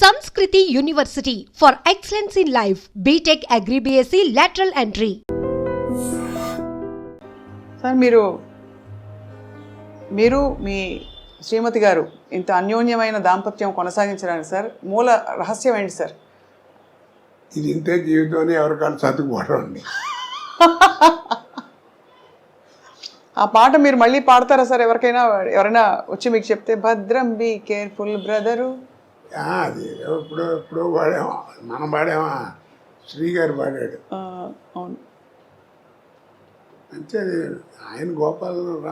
Sanskriti University for excellence in life. BTech Agri BSc lateral entry. Sir మీరు మీరు మీ శ్రీమతి గారు ఇంత అన్యోన్యమైన దాంపత్యం కొనసాగించడానికి సార్ మూల రహస్యం ఏంటి సార్ ఇది ఇంతే జీవితం అని చదువుకోవడం ఆ పాట మీరు మళ్ళీ పాడతారా సార్ ఎవరికైనా ఎవరైనా వచ్చి మీకు చెప్తే భద్రం బీ కేర్ఫుల్ బ్రదరు అది ఎప్పుడో ఎప్పుడో పాడామా మనం పాడామా శ్రీ గారు పాడాడు అవును. అంతే ఆయన గోపాలం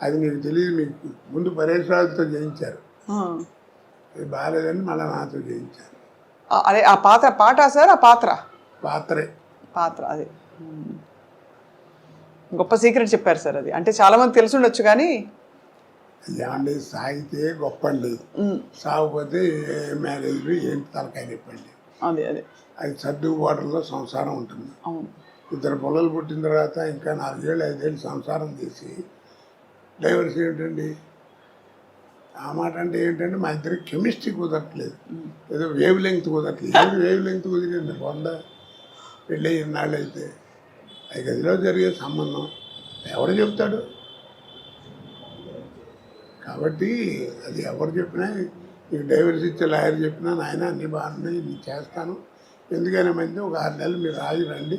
అది మీకు తెలియదు మీకు ముందు పరేష్ రాజుతో చేయించారు ఆ. అది బాగాలేదని మళ్ళీ నాతో చేయించారు ఆ, అదే ఆ పాత్ర పాట సార్ ఆ పాత్ర? పాత్రే. పాత్ర అది. గొప్ప సీక్రెట్ చెప్పారు సార్ అది. అంటే చాలా మంది తెలిసి ఉండొచ్చు కానీ ఏమండి సాగితే గొప్ప. సాగిపోతే ఏ మ్యారేజ్ ఏంటి తలకాయ నొప్పండి. అదే అదే. అది సర్దుబాటులో సంసారం ఉంటుంది. అవును. ఇద్దరు పిల్లలు పుట్టిన తర్వాత ఇంకా నాలుగేళ్ళు ఐదేళ్ళు సంసారం చేసి డైవర్స్ ఏమిటండి? ఆ మాట అంటే ఏంటంటే మా ఇద్దరి కెమిస్ట్రీ కుదరట్లేదు. ఏదో వేవ్ లెంగ్త్ కుదరట్లేదు. ఏది వేవ్ లెంగ్త్ కుదిరింది? వంద. పెళ్ళి ఇన్నాళ్ళు అయితే అది గదిలో జరిగే సంబంధం. ఎవడు చెప్తాడు? కాబట్టి అది ఎవరు చెప్పినా నీకు డైవర్స్ ఇచ్చే లాయర్ చెప్పినా నాయన అన్ని బాగున్నాయి నేను చేస్తాను. ఎందుకైనా మంది ఒక ఆరు నెలలు మీరు ఆగి రండి.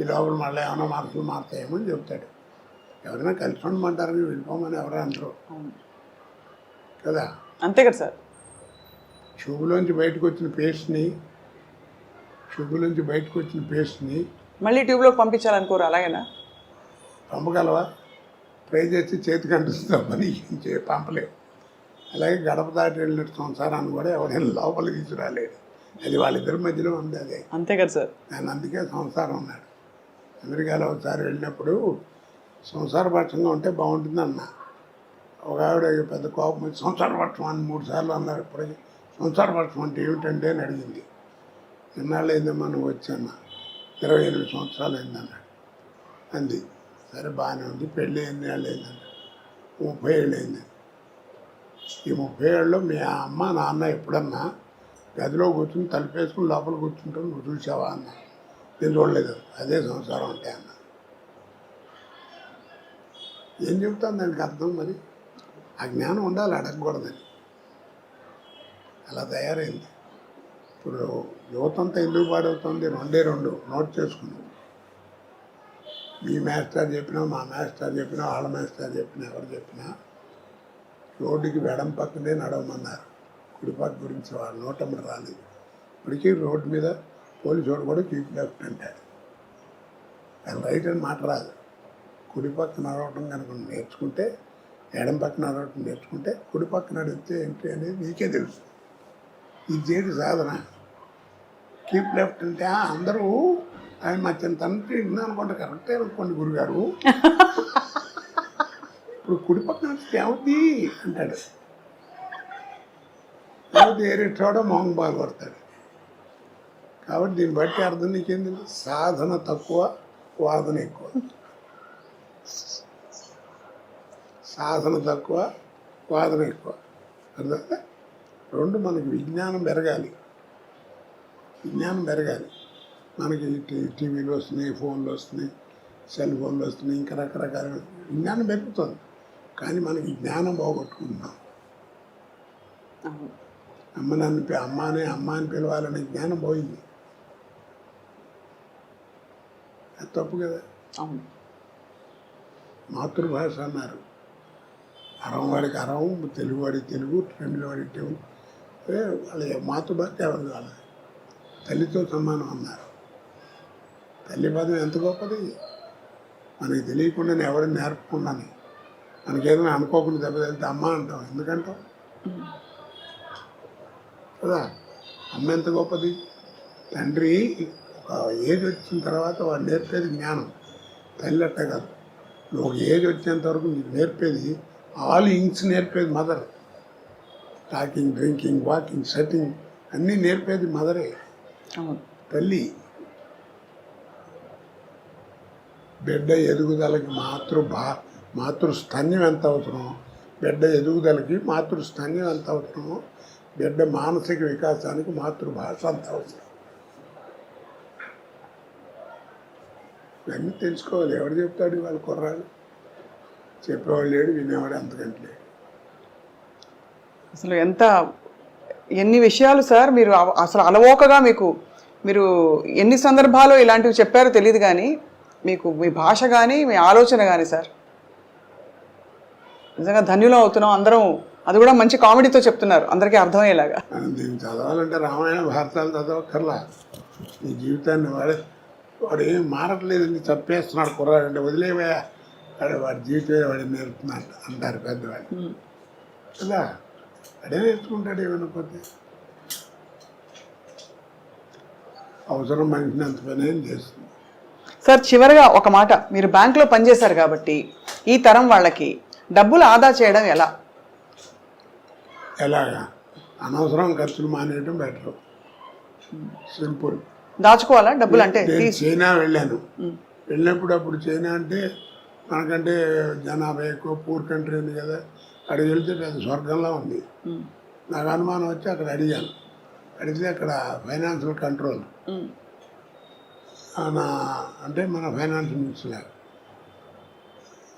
ఈ లోపల మళ్ళీ ఏమైనా మార్పులు మారుతాయేమో అని చెప్తాడు. ఎవరైనా కలిసి ఉండమంటారని వెళ్ళిపోమని ఎవరు అంటారు. కదా? అంతే కదా సార్. ట్యూబ్లోంచి బయటకు వచ్చిన పేస్ట్ని ట్యూబ్లోంచి బయటకు వచ్చిన పేస్ట్ని మళ్ళీ ట్యూబ్లోకి పంపించాలనుకోరు అలాగేనా? పంపగలవా? ట్రై చేసి చేతికి అంటుస్తామని చే పంపలేవు అలాగే గడప దాటి వెళ్ళిన సంసారాన్ని కూడా ఎవరైనా లోపలికి తీసుకురాలేడు అది వాళ్ళిద్దరి మధ్యలో ఉంది అదే. అంతే కదా సార్. నేను అందుకే సంసారం ఉన్నాడు అమెరికాలో ఒకసారి వెళ్ళినప్పుడు సంసారపక్షంగా ఉంటే బాగుంటుంది అన్న ఒక ఆవిడ పెద్ద కోపం వచ్చి సంసారపక్షం అని మూడు సార్లు అన్నారు. ఇప్పటికీ సంసారపక్షం అంటే ఏమిటంటే అని అడిగింది. ఎన్నాళ్ళు అయిందమ్మా నువ్వు వచ్చాను ఇరవై ఎనిమిది సంవత్సరాలు అయిందన్నాడు. అంది. సరే బాగానే ఉంది. పెళ్ళి ఎన్ని ఏళ్ళు అయిందండి ముప్పై ఏళ్ళు అయింది ఈ ముప్పై ఏళ్ళలో మీ అమ్మ నాన్న ఎప్పుడన్నా గదిలో కూర్చుని తలుపేసుకుని లోపల కూర్చుంటాం నువ్వు చూసావా అన్న? నేను చూడలేదు. అదే సంసారం అంటే అన్న. ఏం చెప్తాను దానికి అర్థం మరి? ఆ జ్ఞానం ఉండాలి అడగకూడదని. అలా తయారైంది. ఇప్పుడు యువతంతా ఎందుకు పాడవుతుంది? రెండే రెండు. నోట్ చేసుకున్నాం మీ మాస్టర్ చెప్పినా మా మాస్టర్ చెప్పినా వాళ్ళ మాస్టర్ చెప్పినా ఎవరు చెప్పినా రోడ్డుకి వెడం పక్కనే నడవమన్నారు. కుడిపక్క గురించి వాళ్ళు నోటమ్మడి రాలేదు. ఇప్పటికీ రోడ్డు మీద పోలీసు వాడు కూడా కీప్ లెఫ్ట్ అంటాడు. అది రైట్ అని మాట రాదు. కుడి పక్క నడవటం కనుక నేర్చుకుంటే ఎడం పక్క నడవటం నేర్చుకుంటే కుడి పక్క నడిస్తే ఏంటి అనేది నీకే తెలుసు. ఇది చేతి సాధన? కీప్ లెఫ్ట్ అంటే అందరూ ఆయన మా చిన్న తండ్రి విన్నా అనుకోండి కరెక్టే అనుకోండి గురుగారు. ఇప్పుడు కుడి పక్కన ఏమవుద్ది అంటాడు. లేకపోతే ఏరే చోట మొహం బాగా కాబట్టి దీన్ని బట్టి అర్థం నీకేంది సాధన తక్కువ వాదన ఎక్కువ. సాధన తక్కువ వాదన ఎక్కువ. అర్థం రెండు మనకి విజ్ఞానం పెరగాలి. విజ్ఞానం పెరగాలి. మనకి టీవీలు వస్తున్నాయి ఫోన్లు వస్తున్నాయి సెల్ ఫోన్లు వస్తున్నాయి ఇంకా రకరకాల విజ్ఞానం పెరుగుతుంది. కానీ మనకి జ్ఞానం పోగొట్టుకుంటున్నాం. అమ్మ నన్ను అమ్మ అని అమ్మ అని పిలవాలనే జ్ఞానం పోయింది. అది తప్పు కదా. అవును. మాతృభాష అన్నారు. అరం వాడికి అరం తెలుగు వాడికి తెలుగు తమిళ వాడికి తెలుగు. వాళ్ళ మాతృభాష ఎవరిది వాళ్ళది? తల్లితో సమానం అన్నారు. తల్లి పదం ఎంత గొప్పది? మనకి తెలియకుండానే ఎవరిని నేర్పకుండానే మనకేదైనా అనుకోకుండా దెబ్బతిలితే అమ్మ అంటాం. ఎందుకంటాం? కదా? అమ్మ ఎంత గొప్పది? తండ్రి ఒక ఏజ్ వచ్చిన తర్వాత వాడు నేర్పేది జ్ఞానం. తల్లి అట్ట కాదు. నువ్వు ఒక ఏజ్ వచ్చేంత వరకు నీకు నేర్పేది all things నేర్పేది mother. Talking drinking walking setting అన్నీ నేర్పేది మదరే. తల్లి బిడ్డ ఎదుగుదలకి మాతృ భా మాతృస్థన్యం ఎంత అవసరమో బిడ్డ ఎదుగుదలకి మాతృస్థన్యం ఎంత అవసరమో బిడ్డ మానసిక వికాసానికి మాతృభాష అంత అవసరం. ఇవన్నీ తెలుసుకోవాలి. ఎవరు చెప్తాడు వాళ్ళ కుర్రాలు చెప్పేవాడు లేడు వినేవాడు అంతకంటే లేడు. అసలు ఎంత ఎన్ని విషయాలు సార్ మీరు అవ- అసలు అలవోకగా మీకు మీరు ఎన్ని సందర్భాలు ఇలాంటివి చెప్పారో తెలియదు కానీ మీకు మీ భాష కానీ మీ ఆలోచన కానీ సార్. నిజంగా ధన్యులం అవుతున్నాం అందరం. అది కూడా మంచి కామెడీతో చెప్తున్నారు. అందరికీ అర్థమయ్యేలాగా. దీన్ని చదవాలంటే రామాయణ భారతాలు చదవక్కర్లా. నీ జీవితాన్ని వాడే వాడు ఏం మారట్లేదండి తప్పేస్తున్నాడు కుర్రాడు అంటే వదిలేవయా వాడు వాడి జీవితమే వాడి నేర్పుతున్నాడు అంటారు పెద్దవాళ్ళు. కదా? అడే నేర్చుకుంటాడు ఏమైనా పోతే అవసరం మనిషిని అంత పని ఏం చేస్తుంది? సార్ చివరిగా ఒక మాట. మీరు బ్యాంకులో పనిచేశారు కాబట్టి ఈ తరం వాళ్ళకి డబ్బులు ఆదా చేయడం ఎలా? ఎలాగా? అనవసరం ఖర్చులు మానేయడం బెటర్. సింపుల్. దాచుకోవాలా డబ్బులు అంటే? చైనా వెళ్ళాను. వెళ్ళినప్పుడు అప్పుడు చైనా అంటే మనకంటే జనాభా ఎక్కువ పూర్ కంట్రీ ఉంది కదా అక్కడికి వెళ్తే పెద్ద స్వర్గంలా ఉంది. నాకు అనుమానం వచ్చి అక్కడ అడిగాను. అడిగితే అక్కడ ఫైనాన్షియల్ కంట్రోల్. నా అంటే మన ఫైనాన్స్ మినిస్టర్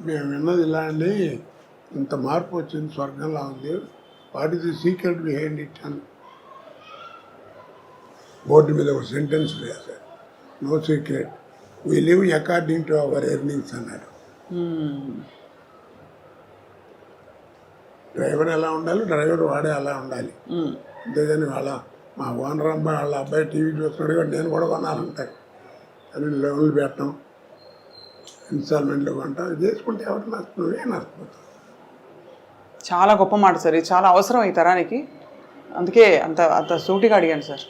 మేము విన్నది ఇలా అండి ఇంత మార్పు వచ్చింది స్వర్గంలా ఉంది. What is the secret behind it అని బోర్డు మీద ఒక సెంటెన్స్ రాశారు. No secret. We live according to our earnings అన్నాడు. ఉమ్. డ్రైవర్ ఎలా ఉండాలి? డ్రైవర్ వాడే అలా ఉండాలి. ఉమ్. అంతేగాని వాళ్ళ మా ఓనర్ అబ్బాయి వాళ్ళ అబ్బాయి టీవీ చూస్తున్నాడు కాబట్టి నేను కూడా కొనాలంటాడు. రెండు లోన్లు పెట్టడం ఇన్స్టాల్మెంట్లు కొంటాం ఇది చేసుకుంటే ఎవరు నష్టం నువ్వే నష్టపోతావు చాలా గొప్ప మాట సార్ ఇది చాలా అవసరం ఈ తరానికి. అందుకే అంత అంత సూటిగా అడిగాను సార్.